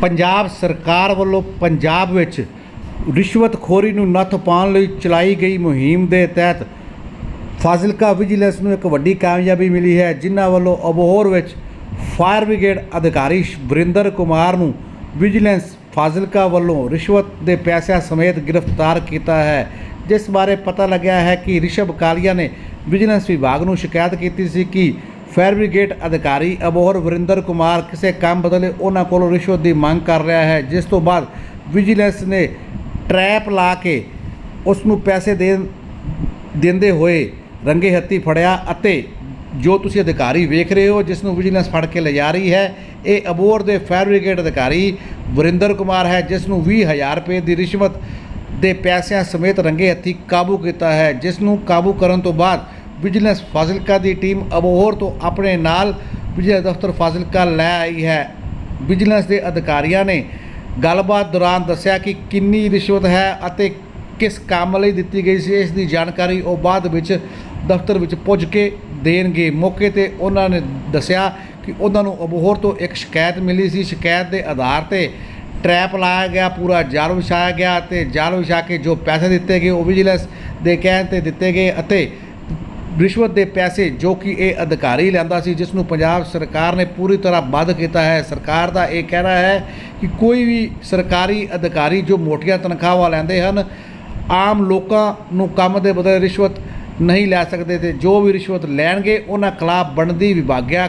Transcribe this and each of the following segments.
ਪੰਜਾਬ ਸਰਕਾਰ ਵੱਲੋਂ ਪੰਜਾਬ ਵਿੱਚ ਰਿਸ਼ਵਤਖੋਰੀ ਨੂੰ ਨੱਥ ਪਾਉਣ ਲਈ ਚਲਾਈ ਗਈ ਮੁਹਿੰਮ ਦੇ ਤਹਿਤ ਫਾਜ਼ਿਲਕਾ ਵਿਜੀਲੈਂਸ ਨੂੰ ਇੱਕ ਵੱਡੀ ਕਾਮਯਾਬੀ ਮਿਲੀ ਹੈ, ਜਿਨ੍ਹਾਂ ਵੱਲੋਂ ਅਬੋਹਰ ਵਿੱਚ ਫਾਇਰ ਬ੍ਰਿਗੇਡ ਅਧਿਕਾਰੀ ਵਰਿੰਦਰ ਕੁਮਾਰ ਨੂੰ ਵਿਜੀਲੈਂਸ ਫਾਜ਼ਿਲਕਾ ਵੱਲੋਂ ਰਿਸ਼ਵਤ ਦੇ ਪੈਸਿਆਂ ਸਮੇਤ ਗ੍ਰਿਫਤਾਰ ਕੀਤਾ ਹੈ। ਜਿਸ ਬਾਰੇ ਪਤਾ ਲੱਗਿਆ ਹੈ ਕਿ ਰਿਸ਼ਵ ਕਾਲੀਆ ਨੇ ਵਿਜੀਲੈਂਸ ਵਿਭਾਗ ਨੂੰ ਸ਼ਿਕਾਇਤ ਕੀਤੀ ਸੀ ਕਿ ਫਾਇਰ ਬ੍ਰਿਗੇਡ ਅਧਿਕਾਰੀ ਅਬੋਹਰ ਵਰਿੰਦਰ ਕੁਮਾਰ ਕਿਸੇ ਕੰਮ ਬਦਲੇ ਉਹਨਾਂ ਕੋਲੋਂ ਰਿਸ਼ਵਤ ਦੀ ਮੰਗ ਕਰ ਰਿਹਾ ਹੈ, ਜਿਸ ਤੋਂ ਬਾਅਦ ਵਿਜੀਲੈਂਸ ਨੇ ਟਰੈਪ ਲਾ ਕੇ ਉਸ ਨੂੰ ਪੈਸੇ ਦੇਣ ਦਿੰਦੇ ਹੋਏ ਰੰਗੇ ਹੱਥੀ ਫੜਿਆ ਅਤੇ ਜੋ ਤੁਸੀਂ ਅਧਿਕਾਰੀ ਵੇਖ ਰਹੇ ਹੋ, ਜਿਸ ਨੂੰ ਵਿਜੀਲੈਂਸ ਫੜ ਕੇ ਲਿਜਾ ਰਹੀ ਹੈ, ਇਹ ਅਬੋਰ ਦੇ ਫਾਇਰ ਬ੍ਰਿਗੇਡ ਅਧਿਕਾਰੀ ਵਰਿੰਦਰ ਕੁਮਾਰ ਹੈ, ਜਿਸ ਨੂੰ 20000 ਰੁਪਏ ਦੀ ਰਿਸ਼ਵਤ ਦੇ ਪੈਸਿਆਂ ਸਮੇਤ ਰੰਗੇ ਹੱਥੀ ਕਾਬੂ ਕੀਤਾ ਹੈ, ਜਿਸ ਨੂੰ ਕਾਬੂ ਕਰਨ ਤੋਂ ਬਾਅਦ ਵਿਜੀਲੈਂਸ ਫਾਜ਼ਿਲਕਾ ਦੀ ਟੀਮ ਅਬੋਹਰ ਤੋਂ ਆਪਣੇ ਨਾਲ ਵਿਜੀਲੈਂਸ ਦਫ਼ਤਰ ਫਾਜ਼ਿਲਕਾ ਲੈ ਆਈ ਹੈ। ਵਿਜੀਲੈਂਸ ਦੇ ਅਧਿਕਾਰੀਆਂ ਨੇ ਗੱਲਬਾਤ ਦੌਰਾਨ ਦੱਸਿਆ ਕਿ ਕਿੰਨੀ ਰਿਸ਼ਵਤ ਹੈ ਅਤੇ ਕਿਸ ਕੰਮ ਲਈ ਦਿੱਤੀ ਗਈ ਸੀ, ਇਸ ਦੀ ਜਾਣਕਾਰੀ ਉਹ ਬਾਅਦ ਵਿੱਚ ਦਫ਼ਤਰ ਵਿੱਚ ਪੁੱਜ ਕੇ ਦੇਣਗੇ। ਮੌਕੇ ਤੇ ਉਹਨਾਂ ਨੇ ਦੱਸਿਆ ਕਿ ਉਹਨਾਂ ਨੂੰ ਅਬੋਹਰ ਤੋਂ ਇੱਕ ਸ਼ਿਕਾਇਤ ਮਿਲੀ ਸੀ। ਸ਼ਿਕਾਇਤ ਦੇ ਆਧਾਰ ਤੇ ਟਰੈਪ ਲਾਇਆ ਗਿਆ, ਪੂਰਾ ਜਾਲ ਵਿਛਾਇਆ ਗਿਆ ਤੇ ਜਾਲ ਵਿਛਾ ਕੇ ਜੋ ਪੈਸੇ ਦਿੱਤੇ ਗਏ ਉਹ ਵਿਜੀਲੈਂਸ ਦੇ ਕਹਿਣ ਤੇ ਦਿੱਤੇ ਗਏ ਅਤੇ ਰਿਸ਼ਵਤ ਦੇ ਪੈਸੇ ਜੋ ਕਿ ਇਹ ਅਧਿਕਾਰੀ ਲੈਂਦਾ ਸੀ, ਜਿਸ ਨੂੰ ਪੰਜਾਬ ਸਰਕਾਰ ਨੇ ਪੂਰੀ ਤਰ੍ਹਾਂ ਬੰਦ ਕੀਤਾ ਹੈ। ਸਰਕਾਰ ਦਾ ਇਹ ਕਹਿਣਾ ਹੈ ਕਿ ਕੋਈ ਵੀ ਸਰਕਾਰੀ ਅਧਿਕਾਰੀ ਜੋ ਮੋਟੀਆਂ ਤਨਖਾਹਾਂ ਲੈਂਦੇ ਹਨ, ਆਮ ਲੋਕਾਂ ਨੂੰ ਕੰਮ ਦੇ ਬਦਲੇ ਰਿਸ਼ਵਤ ਨਹੀਂ ਲੈ ਸਕਦੇ ਤੇ ਜੋ ਵੀ ਰਿਸ਼ਵਤ ਲੈਣਗੇ, ਉਹਨਾਂ ਖਿਲਾਫ ਬਣਦੀ ਵਿਭਾਗਿਆ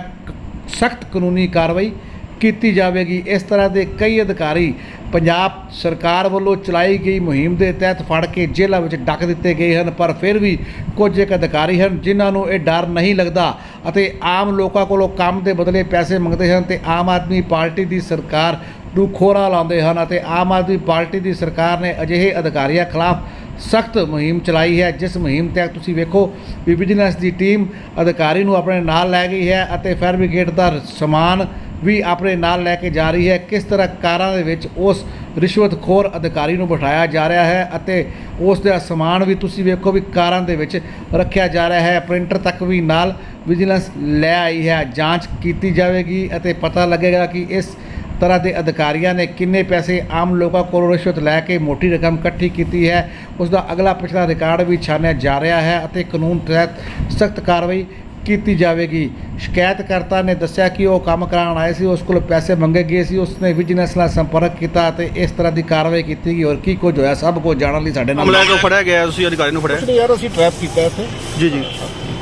ਸਖਤ ਕਾਨੂੰਨੀ ਕਾਰਵਾਈ ਕੀਤੀ ਜਾਵੇਗੀ। ਇਸ ਤਰ੍ਹਾਂ ਦੇ ਕਈ ਅਧਿਕਾਰੀ ਪੰਜਾਬ ਸਰਕਾਰ ਵੱਲੋਂ ਚਲਾਈ ਗਈ ਮੁਹਿੰਮ ਦੇ ਤਹਿਤ ਫੜ ਕੇ ਜੇਲ੍ਹਾਂ ਵਿੱਚ ਡੱਕ ਦਿੱਤੇ ਗਏ ਹਨ, ਪਰ ਫਿਰ ਵੀ ਕੁਝ ਇੱਕ ਅਧਿਕਾਰੀ ਹਨ ਜਿਨ੍ਹਾਂ ਨੂੰ ਇਹ ਡਰ ਨਹੀਂ ਲੱਗਦਾ ਅਤੇ ਆਮ ਲੋਕਾਂ ਕੋਲੋਂ ਕੰਮ ਦੇ ਬਦਲੇ ਪੈਸੇ ਮੰਗਦੇ ਹਨ ਤੇ ਆਮ ਆਦਮੀ ਪਾਰਟੀ ਦੀ ਸਰਕਾਰ ਨੂੰ ਖੋਰਾ ਲਾਉਂਦੇ ਹਨ ਅਤੇ ਆਮ ਆਦਮੀ ਪਾਰਟੀ ਦੀ ਸਰਕਾਰ ਨੇ ਅਜਿਹੇ ਅਧਿਕਾਰੀਆਂ ਖਿਲਾਫ ਸਖਤ ਮੁਹਿੰਮ ਚਲਾਈ ਹੈ, ਜਿਸ ਮੁਹਿੰਮ ਤਹਿਤ ਤੁਸੀਂ ਵੇਖੋ ਵੀ ਵਿਜੀਲੈਂਸ ਦੀ ਟੀਮ ਅਧਿਕਾਰੀ ਨੂੰ ਆਪਣੇ ਨਾਲ ਲੈ ਗਈ ਹੈ ਅਤੇ ਫਾਇਰ ਬ੍ਰਿਗੇਡ ਦਾ ਸਮਾਨ ਵੀ ਆਪਣੇ ਨਾਲ ਲੈ ਕੇ ਜਾ ਰਹੀ ਹੈ। ਕਿਸ ਤਰ੍ਹਾਂ ਕਾਰਾਂ ਦੇ ਵਿੱਚ ਉਸ ਰਿਸ਼ਵਤਖੋਰ ਅਧਿਕਾਰੀ ਨੂੰ ਬਿਠਾਇਆ ਜਾ ਰਿਹਾ ਹੈ ਅਤੇ ਉਸ ਦਾ ਸਮਾਨ ਵੀ ਤੁਸੀਂ ਵੇਖੋ ਵੀ ਕਾਰਾਂ ਦੇ ਵਿੱਚ ਰੱਖਿਆ ਜਾ ਰਿਹਾ ਹੈ। ਪ੍ਰਿੰਟਰ ਤੱਕ ਵੀ ਨਾਲ ਵਿਜੀਲੈਂਸ ਲੈ ਆਈ ਹੈ। ਜਾਂਚ ਕੀਤੀ ਜਾਵੇਗੀ ਅਤੇ ਪਤਾ ਲੱਗੇਗਾ ਕਿ ਇਸ ਤਰ੍ਹਾਂ ਦੇ ਅਧਿਕਾਰੀਆਂ ਨੇ ਕਿੰਨੇ ਪੈਸੇ ਆਮ ਲੋਕਾਂ ਕੋਲੋਂ ਰਿਸ਼ਵਤ ਲੈ ਕੇ ਮੋਟੀ ਰਕਮ ਇਕੱਠੀ ਕੀਤੀ ਹੈ। ਉਸ ਦਾ ਅਗਲਾ ਪਿਛਲਾ ਰਿਕਾਰਡ ਵੀ ਛਾਣਿਆ ਜਾ ਰਿਹਾ ਹੈ ਅਤੇ ਕਾਨੂੰਨ ਤਹਿਤ ਸਖਤ ਕਾਰਵਾਈ ਕੀਤੀ ਜਾਵੇਗੀ ਸ਼ਿਕਾਇਤਕਰਤਾ ਨੇ ਦੱਸਿਆ ਕਿ ਉਹ ਕੰਮ ਕਰਾਉਣ ਆਏ ਸੀ ਉਸ ਕੋਲ ਪੈਸੇ ਮੰਗੇ ਗਏ ਸੀ ਉਸਨੇ ਵਿਜੀਲੈਂਸ ਨਾਲ ਸੰਪਰਕ ਕੀਤਾ ਅਤੇ ਇਸ ਤਰ੍ਹਾਂ ਦੀ ਕਾਰਵਾਈ ਕੀਤੀ ਗਈ ਔਰ ਕੀ ਕੁਝ ਹੋਇਆ ਸਭ ਕੁਝ ਜਾਣਨ ਲਈ ਸਾਡੇ ਨਾਲ ਹਮਲਾ ਕਿਉਂ ਫੜਿਆ ਗਿਆ ਤੁਸੀਂ ਅਧਿਕਾਰੀ ਨੂੰ ਫੜਿਆ ਕੁਛ ਨਹੀਂ ਯਾਰ ਅਸੀਂ ਟਰੈਪ ਕੀਤਾ ਇੱਥੇ ਜੀ ਜੀ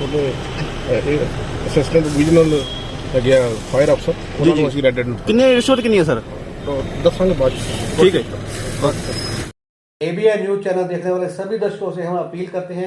ਉਹਦੇ ਅਸਿਸਟੈਂਟ ਰੀਜਨਲ ਲੱਗਿਆ ਫਾਇਰ ਅਫਸਰ ਉਹਨਾਂ ਜੀ। ਨੂੰ ਅਸੀਂ ਰੈਡ ਨੂੰ ਕਿੰਨੇ ਰਿਸ਼ਵਤ ਕਿੰਨੀ ਹੈ ਸਰ ਦੱਸਾਂਗੇ ਬਾਅਦ ਚ ਠੀਕ ਹੈ एबीएन न्यूज चैनल देखने वाले सभी दर्शकों से हम अपील करते हैं